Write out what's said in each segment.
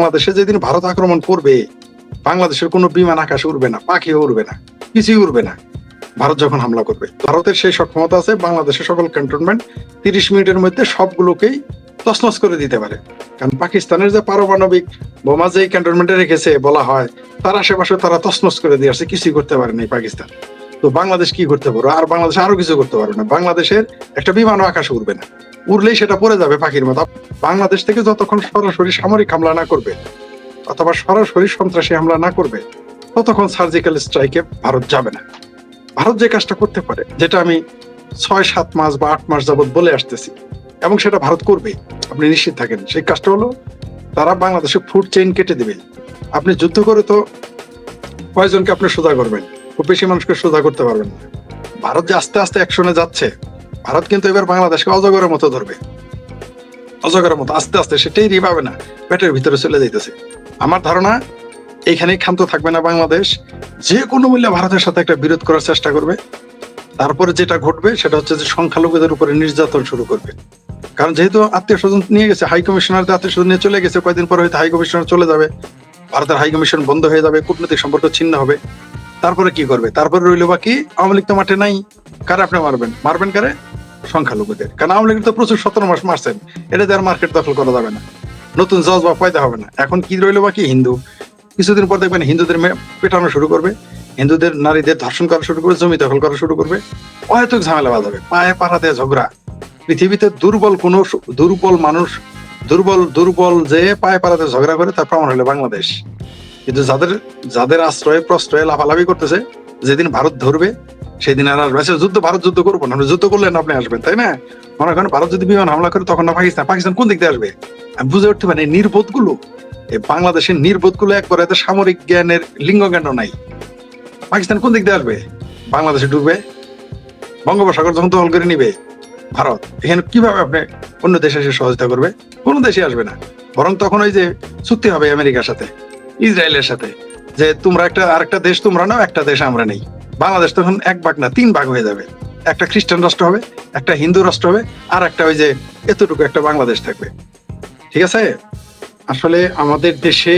বাংলাদেশে যেদিন ভারত আক্রমণ করবে, বাংলাদেশের কোনো বিমান আকাশে উড়বে না, পাখিও উড়বে না, কিছুই উড়বে না। ভারত যখন হামলা করবে, ভারতের সেই সক্ষমতা আছে বাংলাদেশের সকল ক্যান্টনমেন্ট তিরিশ মিনিটের মধ্যে সবগুলোকেই তছনছ করে দিতে পারে। কারণ পাকিস্তানের যে পারমাণবিক বোমা যে ক্যান্টনমেন্টে রেখেছে, বলা হয়, তার আশেপাশে তারা তছনছ করে দিয়ে আসছে, কিছুই করতে পারেনি পাকিস্তান। তো বাংলাদেশ কি করতে পারো আর বাংলাদেশ আরও কিছু করতে পারবে না। বাংলাদেশের একটা বিমানও আকাশে উড়বে না। উড়লেই সেটা পড়ে যাবে পাখির মতো বাংলাদেশ থেকে যতক্ষণ সরাসরি সামরিক হামলা না করবে, অথবা সরাসরি সন্ত্রাসী হামলা না করবে, ততক্ষণ সার্জিক্যাল স্ট্রাইকে ভারত যাবে না। ভারত যে কাজটা করতে পারে, যেটা আমি ছয়, সাত মাস বা আট মাস যাবত বলে আসতেছি, এবং সেটা ভারত করবে, আপনি নিশ্চিত থাকেন। সেই কাজটা হলো, তারা বাংলাদেশে ফুড চেইন কেটে দিবে। আপনি যুদ্ধ করে তো কয়জনকে আপনি সোজা করবেন? খুব বেশি মানুষকে সোজা করতে পারবেন না। ভারত যে আস্তে আস্তে অ্যাকশনে যাচ্ছে ভারত কিন্তু এবার বাংলাদেশকে অজগরের মতো ধরবে। অজগরের মতো, আস্তে আস্তে সেটাই পাবে না, পেটের ভিতরে চলে যাইতেছে। আমার ধারণা, এইখানেই ক্ষান্ত থাকবে না বাংলাদেশ। যে কোনো মূল্যে ভারতের সাথে একটা বিরোধ করার চেষ্টা করবে। তারপরে যেটা ঘটবে, সেটা হচ্ছে যে সংখ্যালঘুদের উপরে নির্যাতন শুরু করবে। কারণ যেহেতু আত্মীয় স্বজন নিয়ে গেছে, হাই কমিশনার আত্মীয় স্বজন নিয়ে চলে গেছে কয়েকদিন পর হয়তো হাই কমিশনার চলে যাবে। ভারতের হাই কমিশন বন্ধ হয়ে যাবে, কূটনৈতিক সম্পর্ক ছিন্ন হবে। তারপরে কি করবে? তারপরে রইল বাকি, আওয়ামী লীগ তো মাঠে নাই। কারে আপনি মারবেন? মারবেন কারে? সংখ্যালঘুদের। কারণ আওয়ামী লীগ তো প্রচুর সতেরো মাস মারছেন। এটা আর মার্কেট দখল করা যাবে না। নতুন জজ বা পয়দা হবে না। এখন কি রইল বাকি? হিন্দু। কিছুদিন পর দেখবেন হিন্দুদের পেটানো শুরু করবে। হিন্দুদের নারীদের ধর্ষণ করা শুরু করবে, জমি দখল করা শুরু করবে। অহেতুক ঝামেলা বাঁধাবে। পায়ে পাড়াতে ঝগড়া। পৃথিবীতে দুর্বল কোন দুর্বল মানুষ, দুর্বল দুর্বল যে পায়ে পাড়াতে ঝগড়া করে, তার প্রমাণ হলো বাংলাদেশ। কিন্তু যাদের যাদের আশ্রয়ে, প্রশ্রয়ে লাফালাফি করতেছে, যেদিন ভারত ধরবে সেদিন আর আসবে যুদ্ধ, ভারত যুদ্ধ করব না, যুদ্ধ করলেন আপনি আসবেন, তাই না? মনে করেন ভারত যদি বিমান হামলা করে, তখন না পাকিস্তান পাকিস্তান কোন দিক আসবে? আমি বুঝে উঠতে পারি নির্বোধগুলো এই বাংলাদেশের নির্বোধগুলো একবার এত সামরিক জ্ঞানের লিঙ্গ জ্ঞান নাই। পাকিস্তান কোন দিক দিয়ে আসবে? বাংলাদেশে ঢুকবে বঙ্গোপসাগর যখন দখল করে নিবে, ভারত, এখানে কীভাবে আপনি অন্য দেশে এসে সহযোগিতা করবে? কোনো দেশে আসবে না। বরং তখন ওই যে চুক্তি হবে আমেরিকার সাথে, ইসরায়েলের সাথে, যে তোমরা একটা, আরেকটা দেশ তোমরা নাও, একটা দেশ আমরা নেই। বাংলাদেশ তখন এক ভাগ না, তিন ভাগ হয়ে যাবে। একটা খ্রিস্টান রাষ্ট্র হবে, একটা হিন্দু রাষ্ট্র হবে, আর একটা ওই যে এতটুকু একটা বাংলাদেশ থাকবে। ঠিক আছে? আসলে আমাদের দেশে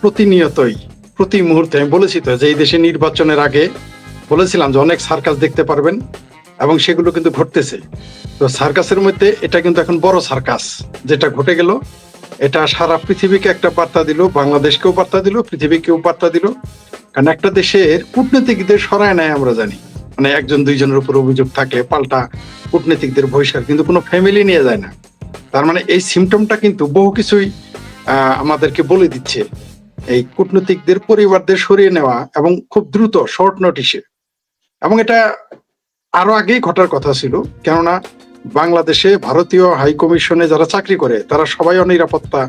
প্রতিনিয়তই, প্রতি মুহূর্তে, আমি বলেছি তো যে এই দেশে নির্বাচনের আগে বলেছিলাম যে অনেক সার্কাস দেখতে পারবেন এবং সেগুলো কিন্তু ঘটতেছে। তো সার্কাসের মধ্যে এটা কিন্তু এখন বড় সার্কাস, যেটা ঘটে গেল। এটা সারা পৃথিবীকে একটা বার্তা দিল, বাংলাদেশকেও বার্তা দিল, পৃথিবীকেও বার্তা দিল। কারণ একটা দেশের কূটনীতিকদের সরায় নেয় আমরা জানি। মানে একজন, দুইজনের উপর অভিযোগ থাকে, পাল্টা কূটনীতিকদের বহিষ্কার, কিন্তু কোনো ফ্যামিলি নিয়ে যায় না। তার মানে এই সিমটমটা কিন্তু বহু কিছুই আমাদেরকে বলে দিচ্ছে। এই কূটনীতিকদের পরিবারদের সরিয়ে নেওয়া এবং খুব দ্রুত শর্ট নোটিশে এবং এটা আরও আগেই ঘটার কথা ছিল, কেননা বাংলাদেশে ভারতীয় হাই কমিশনে যারা চাকরি করে, তারা সবাই অনিরাপত্তা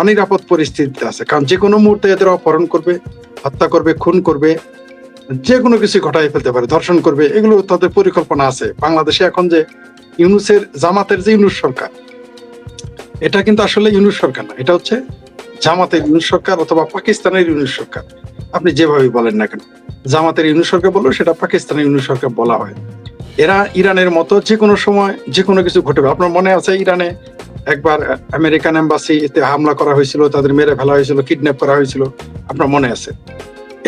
অনিরাপদ পরিস্থিতিতে আছে। কারণ যে কোনো মুহূর্তে এদের অপহরণ করবে, হত্যা করবে, খুন করবে, যে কোনো কিছু ঘটাই ফেলতে পারে, ধর্ষণ করবে, এগুলো তাদের পরিকল্পনা আছে। বাংলাদেশে এখন যে ইউনুসের, জামাতের যে ইউনুস সরকার, এটা কিন্তু আসলে ইউনুস সরকার না, এটা হচ্ছে জামাতের ইউনুস সরকার অথবা পাকিস্তানের ইউনুস সরকার। আপনি যেভাবে বলেন না কেন, জামাতের ইউনুস সরকার বলল সেটা পাকিস্তানের ইউনুস সরকার বলা হয়। এরা ইরানের মতো যে কোনো সময় যে কোনো কিছু ঘটবে। আপনার মনে আছে ইরানে একবার আমেরিকান এম্বাসিতে হামলা করা হয়েছিল, তাদের মেরে ফেলা হয়েছিল কিডন্যাপ করা হয়েছিল, আপনার মনে আছে?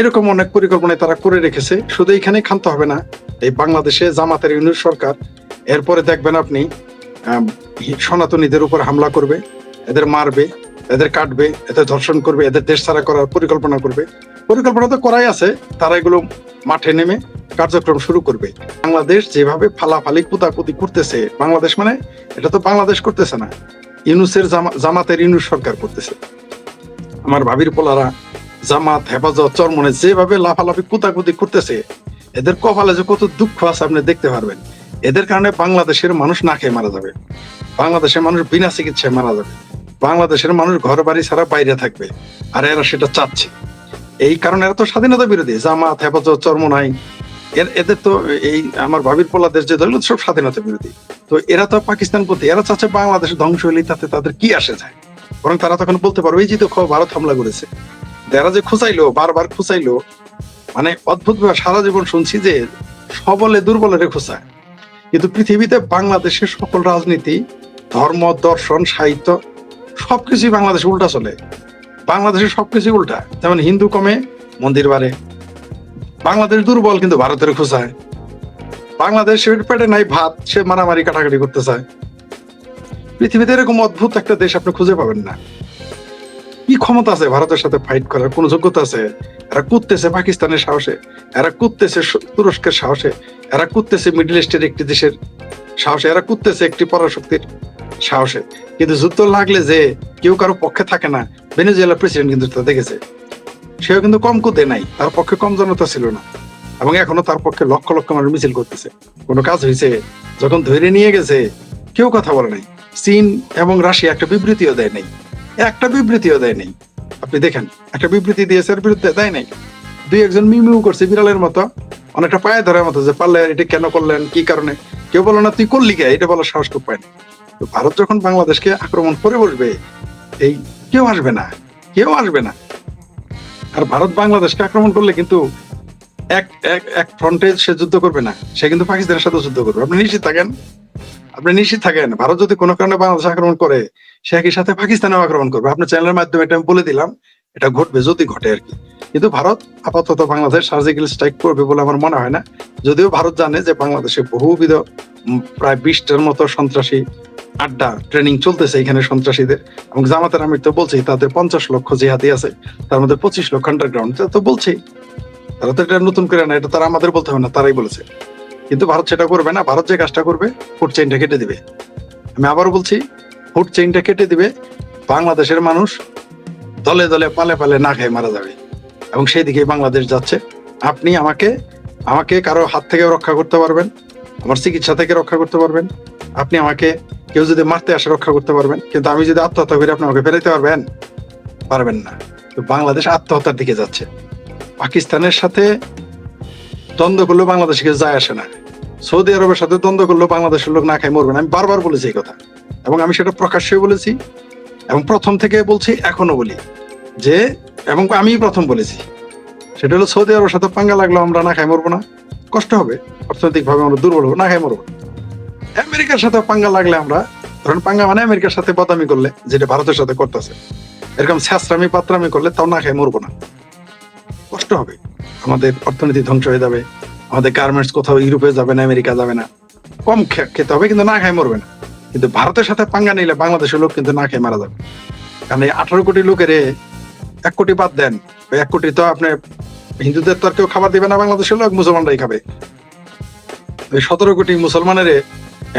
এরকম অনেক পরিকল্পনায় তারা করে রেখেছে, শুধু এখানে ক্ষান্ত হবে না, এই বাংলাদেশে জামাতের ইউনুস সরকার, এরপরে দেখবেন আপনি সনাতনীদের উপর হামলা করবে, এদের মারবে, এদের কাটবে, এদের ধর্ষণ করবে, এদের দেশ ছাড়া করার পরিকল্পনা করবে। পরিকল্পনা তো করাই আছে, তারা এগুলো মাঠে নেমে কার্যক্রম শুরু করবে। বাংলাদেশ যেভাবে ফালাফালি কুতাকুতি করতেছে, বাংলাদেশ মানে এটা তো বাংলাদেশ করতেছে না, ইউনুসের জামাতের ইউনুস সরকার করতেছে। আমার ভাবির পোলারা জামাত, হেফাজত, চরমনে যেভাবে লাফালাফি, কুতাকুতি করতেছে, এদের কপালে যে কত দুঃখ আছে আপনি দেখতে পারবেন। এদের কারণে বাংলাদেশের মানুষ না খেয়ে মারা যাবে। বাংলাদেশের মানুষ বিনা চিকিৎসায় মারা যাবে। বাংলাদেশের মানুষ ঘর বাড়ি ছাড়া বাইরে থাকবে, আর এরা সেটা চাচ্ছে। এই কারণে এরা তো স্বাধীনতা বিরোধী, জামাত, হেফাজত, চরমনাই এর এদের তো এই আমার ভাবির পোলাদের যে দল সব স্বাধীনতা বিরোধী। তো এরা তো পাকিস্তান প্রতি, এরা চাচ্ছে বাংলাদেশ ধ্বংস হইলেই তাতে তাদের কি আসে যায়? বরং তারা তখন বলতে পারবে, এই যে দেখো, ভারত হামলা করেছে। এরা যে খুঁচাইলো, বারবার খুঁচাইলো মানে অদ্ভুত সারা জীবন শুনছি যে সবলে দুর্বলের খোঁচায়। কিন্তু পৃথিবীতে বাংলাদেশের সকল রাজনীতি, ধর্ম, দর্শন, সাহিত্য, সবকিছুই বাংলাদেশে উল্টা চলে। বাংলাদেশের সবকিছু উল্টা। যেমন হিন্দু কমে, মন্দির বাড়ে। বাংলাদেশ দুর্বল, কিন্তু ভারতের খোঁচায় বাংলাদেশের পেটে নাই ভাত, সে মারামারি কাটাকাটি করতে চায়। পৃথিবীতে এরকম অদ্ভুত একটা দেশ আপনি খুঁজে পাবেন না। কি ক্ষমতা আছে ভারতের সাথে ফাইট করার? কোন যোগ্যতা আছে? এরা কুদতেছে পাকিস্তানের সাহসে। এরা কুদতেছে তুরস্কের সাহসে। এরা কুদতেছে মিডল ইস্টের একটি দেশের সাহসে। এরা কুদতেছে একটি পরাশক্তির সাহসে। কিন্তু যুদ্ধ লাগলে যে কেউ কারও পক্ষে থাকে না। ভেনেজুয়েলার প্রেসিডেন্ট কিন্তু তা দেখেছে। সেও কিন্তু কম কুদে নাই, তার পক্ষে কম জনতা ছিল না। এবং এখনও তার পক্ষে লক্ষ লক্ষ মানুষ মিছিল করতেছে। কোনো কাজ হয়েছে যখন ধরে নিয়ে গেছে, কেউ কথা বলে নাই। চীন এবং রাশিয়া একটা বিবৃতিও দেয় নাই। একটা বিবৃতিও দেয় নাই। আপনি দেখেন, একটা বিবৃতি দিয়েছে এর বিরুদ্ধে দেয় নাই। দুই একজন মিমিউ করছে বিড়ালের মতো। অনেকটা পায়ে ধরার মতো যে পারলে এটা কেন করলেন, কি কারণে? কেউ বলো না, তুই করলি কে? এটা বলার সাহস খুব পায় না। ভারত যখন বাংলাদেশকে আক্রমণ করে বসবে, এই কেউ আসবে না, কেউ আসবে না। আর ভারত বাংলাদেশকে আক্রমণ করলে কিন্তু এক এক এক ফ্রন্টে সে যুদ্ধ করবে না। সে কিন্তু পাকিস্তানের সাথে যুদ্ধ করবে। আপনি নিশ্চিত থাকেন? আপনি নিশ্চিত থাকেন? ভারত যদি কোনো কারণে বাংলাদেশ আক্রমণ করে, সে একই সাথে পাকিস্তানেও আক্রমণ করবে। আপনার চ্যানেলের মাধ্যমে এটা আমি বলে দিলাম, এটা ঘটবে, যদি ঘটে আর কি। কিন্তু ভারত আপাতত বাংলাদেশ সার্জিক্যাল স্ট্রাইক করবে বলে আমার মনে হয় না। যদিও ভারত জানে যে বাংলাদেশে বহুবিধ প্রায় বিশটার মতো সন্ত্রাসী আড্ডা ট্রেনিং চলতেছে এখানে সন্ত্রাসীদের। এবং জামাতের আমির তো বলছেই তাদের পঞ্চাশ লক্ষ জিহাদি আছে, তার মধ্যে পঁচিশ লক্ষ আন্ডারগ্রাউন্ড তো বলছেই। তারা তো এটা নতুন করে না, এটা তারা আমাদের বলতে হবে না, তারাই বলেছে। কিন্তু ভারত সেটা করবে না, ভারত যে কাজটা করবে ফুড চেইনটা কেটে দিবে। আমি আবারও বলছি ফুড চেইনটা কেটে দিবে, বাংলাদেশের মানুষ দলে দলে পালে পালে না খেয়ে মারা যাবে। এবং সেই দিকেই বাংলাদেশ যাচ্ছে। আপনি আমাকে আমাকে কারও হাত থেকে রক্ষা করতে পারবেন আমার চিকিৎসা থেকে রক্ষা করতে পারবেন। আপনি আমাকে কেউ যদি মারতে আসে রক্ষা করতে পারবেন, কিন্তু আমি যদি আত্মহত্যা করি, আপনি আমাকে ফেরাইতে পারবেন? পারবেন না। তো বাংলাদেশ আত্মহত্যার দিকে যাচ্ছে। পাকিস্তানের সাথে দ্বন্দ্ব করলেও বাংলাদেশে কিছু যায় আসে না। সৌদি আরবের সাথে দ্বন্দ্ব করলেও বাংলাদেশের লোক না খায়, মরবে না। আমি বারবার বলেছি এই কথা। এবং আমি সেটা প্রকাশ্যে বলেছি। এবং প্রথম থেকে বলছি এখনও বলি যে, এবং আমি প্রথম বলেছি, সেটা হলো সৌদি আরবের সাথে পাঙ্গা লাগল আমরা না খাই মরবো না। কষ্ট হবে অর্থনৈতিক ভাবে আমরা দুর্বল হব, না খাই মরবো। আমেরিকার সাথে পাঙ্গা লাগলে আমরা, ধরেন পাঙ্গা মানে আমেরিকার সাথে বদামি করলে, যেটা ভারতের সাথে করতেছে। এরকম ছ্যাঁচড়ামি পাত্রামি করলে তাও না খাই মরবো না। কষ্ট হবে। আমাদের অর্থনীতি ধ্বংস হয়ে যাবে। আমাদের গার্মেন্টস কোথাও ইউরোপে যাবে না, আমেরিকা যাবে না। কম খেতে হবে কিন্তু না খাই মরবে না। কিন্তু ভারতের সাথে পাঙ্গা নিলে বাংলাদেশের লোক কিন্তু না খেয়ে মারা যাবে। কারণ এই আঠারো কোটি লোকের এক কোটি বাদ দেন এক কোটি তো আপনি হিন্দুদের তো আর কেউ খাবার দিবে না, বাংলাদেশের লোক মুসলমানরাই খাবে। সতেরো কোটি মুসলমানের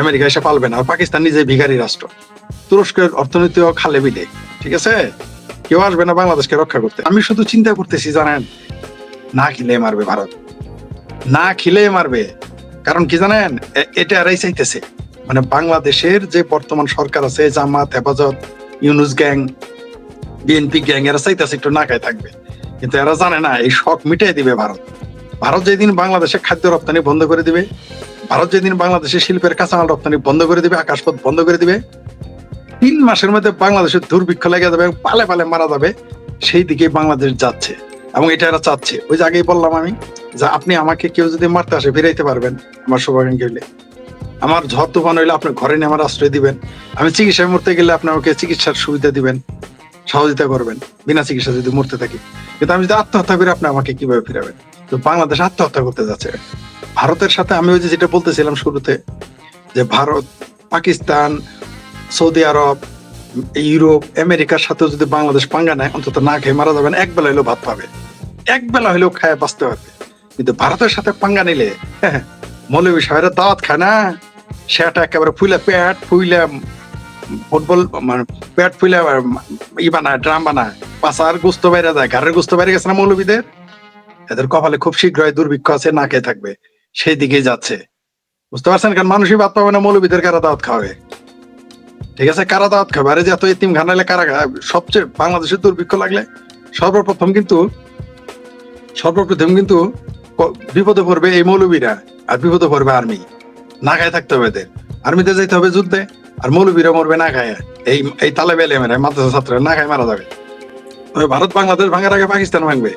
আমেরিকা এসে পালবে না, আর পাকিস্তান নিজে ভিখারি রাষ্ট্র। তুরস্কের অর্থনীতিও খালে বিলে, ঠিক আছে? কেউ আসবে না বাংলাদেশকে রক্ষা করতে। আমি শুধু চিন্তা করতেছি, জানেন? না খিলে মারবে ভারত। না খিলে মারবে। কারণ কি জানেন? এটা এরাই চাইতেছে। মানে বাংলাদেশের যে বর্তমান সরকার আছে, জামাত, হেফাজত, ইউনুস গ্যাং, বিএনপি গ্যাং, এরা চাইতেছে একটু না খায় থাকবে। কিন্তু এরা জানে না, এই শখ মিটাই দিবে ভারত। ভারত যেদিন বাংলাদেশে খাদ্য রপ্তানি বন্ধ করে দিবে, ভারত যেদিন বাংলাদেশে শিল্পের কাঁচামাল রপ্তানি বন্ধ করে দিবে, আকাশপথ বন্ধ করে দিবে, তিন মাসের মধ্যে বাংলাদেশের দুর্ভিক্ষ লেগে যাবে পালে পালে মারা যাবে, সেই দিকে বাংলাদেশ যাচ্ছে এবং এটা এরা চাচ্ছে। ওই যে আগেই বললাম আমি যে আপনি আমাকে কেউ যদি মারতে আসে, ফিরাইতে পারবেন আমার সৌভাগ্য হইলে। আমার ঝড় তুফান হইলে আপনি ঘরে নিয়ে আমার আশ্রয় দিবেন। আমি চিকিৎসায় মরতে গেলে আপনি আমাকে চিকিৎসার সুবিধা দিবেন, সহযোগিতা করবেন, বিনা চিকিৎসা যদি মরতে থাকি। কিন্তু আমি যদি আত্মহত্যা করি আপনি আমাকে কীভাবে ফিরাবেন? তো বাংলাদেশ আত্মহত্যা করতে যাচ্ছে। ভারতের সাথে আমি ওই যেটা বলতেছিলাম শুরুতে যে Bharat Pakistan Saudi Arab Europe আমেরিকার সাথে যদি বাংলাদেশ পাঙ্গা নেয় অন্তত না খেয়ে মারা যাবেন এক বেলা হলেও ভাত পাবে। এক বেলা হলেও খায় বাঁচতে পারবে। কিন্তু ভারতের সাথে পাঙ্গা নিলে হ্যাঁ, মৌলবী সাহেবের দাওয়াত খায় না। সেটা একেবারে ফুলে প্যাট ফুইলে ফুটবল মানে প্যাট ফুইলে ই বানায় ড্রাম বানায়। পাশার গুস্ত বাইরে যায় ঘরের গুস্ত বাইরে গেছে না মৌলবীদের এদের কপালে খুব শীঘ্রই দুর্ভিক্ষ আছে, না খেয়ে থাকবে। সেই দিকেই যাচ্ছে। বুঝতে পারছেন? কারণ মানুষই বাদ পাবে না মৌলবীদের কারা দাওয়াত খাওয়াবে? ঠিক আছে, কারা দাওয়াত খাবে? আরে যে এত এতিম ঘানালে কারা সবচেয়ে বাংলাদেশের দুর্ভিক্ষ লাগলে সর্বপ্রথম কিন্তু সর্বপ্রথম কিন্তু বিপদে পড়বে এই মৌলবীরা আর বিপদে পড়বে আর্মি না খায় থাকতে হবে এদের। আর্মিতে যাইতে হবে যুদ্ধে, আর মৌলবীরা মরবে না খায়। এই এই তালে বেলে মেরে মাদ্রাসা ছাত্ররা না খায় মারা যাবে। তবে ভারত, বাংলাদেশ ভাঙার আগে পাকিস্তান ভাঙবে।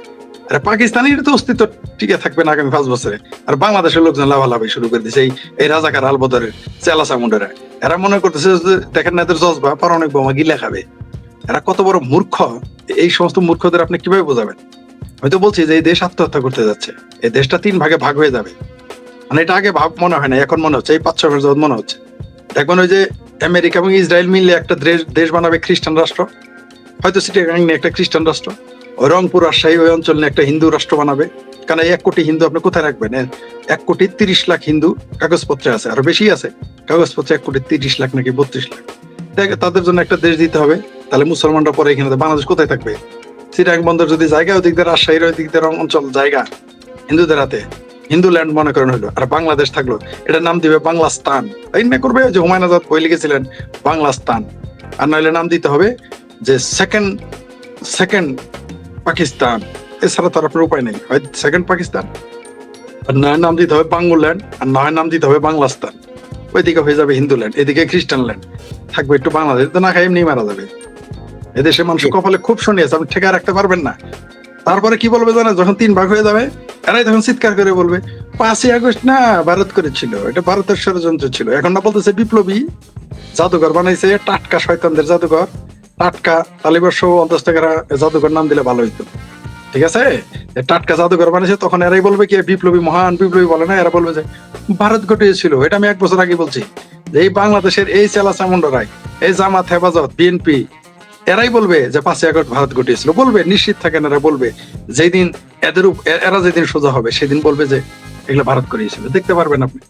আর পাকিস্তানের তো অস্তিত্ব টিকে থাকবে না আগামী পাঁচ বছরে। আর বাংলাদেশের লোকজন লাভালাভি শুরু করে দিচ্ছে এই রাজাকার আলবদরের চেলা চামুন্ডেরা এরা মনে করতেছে যে, দেখেন না এদের জজবা পারমাণবিক বোমা, গিলে খাবে। এরা কত বড় মূর্খ। এই সমস্ত মূর্খদের আপনি কীভাবে বোঝাবেন? আমি তো বলছি যে এই দেশ আত্মহত্যা করতে যাচ্ছে। এই দেশটা তিন ভাগে ভাগ হয়ে যাবে। মানে এটা আগে ভাব মনে হয় না এখন মনে হচ্ছে, এই পাঁচ যাবত মনে হচ্ছে। দেখবেন ওই যে আমেরিকা এবং ইসরায়েল মিললে একটা দেশ বানাবে খ্রিস্টান রাষ্ট্র। হয়তো সিটিগাং নিয়ে একটা খ্রিস্টান রাষ্ট্র, রংপুর রাজশাহী ওই অঞ্চল নিয়ে একটা হিন্দু রাষ্ট্র বানাবে। কারণ এক কোটি হিন্দু আপনি কোথায় রাখবেন? এক কোটি তিরিশ লাখ হিন্দু কাগজপত্রে আছে, আরও বেশি আছে। কাগজপত্রে এক কোটি তিরিশ লাখ নাকি বত্রিশ লাখ। তাদের জন্য একটা দেশ দিতে হবে। তাহলে মুসলমানরা পরে এখানে বাংলাদেশ কোথায় থাকবে? সিটাং বন্দর যদি জায়গা, ওদিক দিয়ে রাজশাহীর ওই দিক দিয়ে অঞ্চল জায়গা, হিন্দুদের হাতে। হিন্দু ল্যান্ড মনে করেন হলো, আর বাংলাদেশ থাকল। এটার নাম দিবে বাংলাস্তান। তাই না করবে যে হুমায়ুন আজাদ বই লিখেছিলেন, বাংলাস্তান। আর নইলে নাম দিতে হবে যে সেকেন্ড সেকেন্ড পাকিস্তান এছাড়া তার আপনার উপায় নেই। হয় সেকেন্ড পাকিস্তান আর নয় নাম দিতে হবে বাংলাল্যান্ড আর নয় নাম দিতে হবে বাংলাস্তান ওইদিকে হয়ে যাবে হিন্দু ল্যান্ড এদিকে খ্রিস্টান ল্যান্ড থাকবে একটু বাংলাদেশ তো না খাই এমনি মারা যাবে। এদেশে মানুষ কপালে খুব শুনিয়েছে আপনি ঠেকা রাখতে পারবেন না। তারপরে কি বলবে জানা যখন তিন ভাগ হয়ে যাবে, এরাই তখন চিৎকার করে বলবে, পাঁচই আগস্ট না, ভারত করেছিল। এটা ভারতের ষড়যন্ত্র ছিল। এখন না বলতেছে বিপ্লবী জাদুঘর বানাইছে, টাটকা শয়তানদের জাদুঘর। টাটকা তালিবার সহ অন্তস টাকারা জাদুঘর নাম দিলে ভালো হইতো। ঠিক আছে? টাটকা জাদুঘর বানিয়েছে, তখন এরাই বলবে কি বিপ্লবী, মহান বিপ্লবী বলে না? এরা বলবে যে, ভারত ঘটিয়েছিল এটা আমি এক বছর আগে বলছি। যে এই বাংলাদেশের এই চেলা চামুন্ডরাই এই জামাত, হেফাজত, বিএনপি, এরাই বলবে যে পাঁচই আগস্ট ভারত ঘটিয়েছিল বলবে, নিশ্চিত থাকেন, এরা বলবে, যেদিন এদের এরা যেদিন সোজা হবে, সেদিন বলবে যে, এগুলো ভারত করিয়েছিল। দেখতে পারবেন আপনি।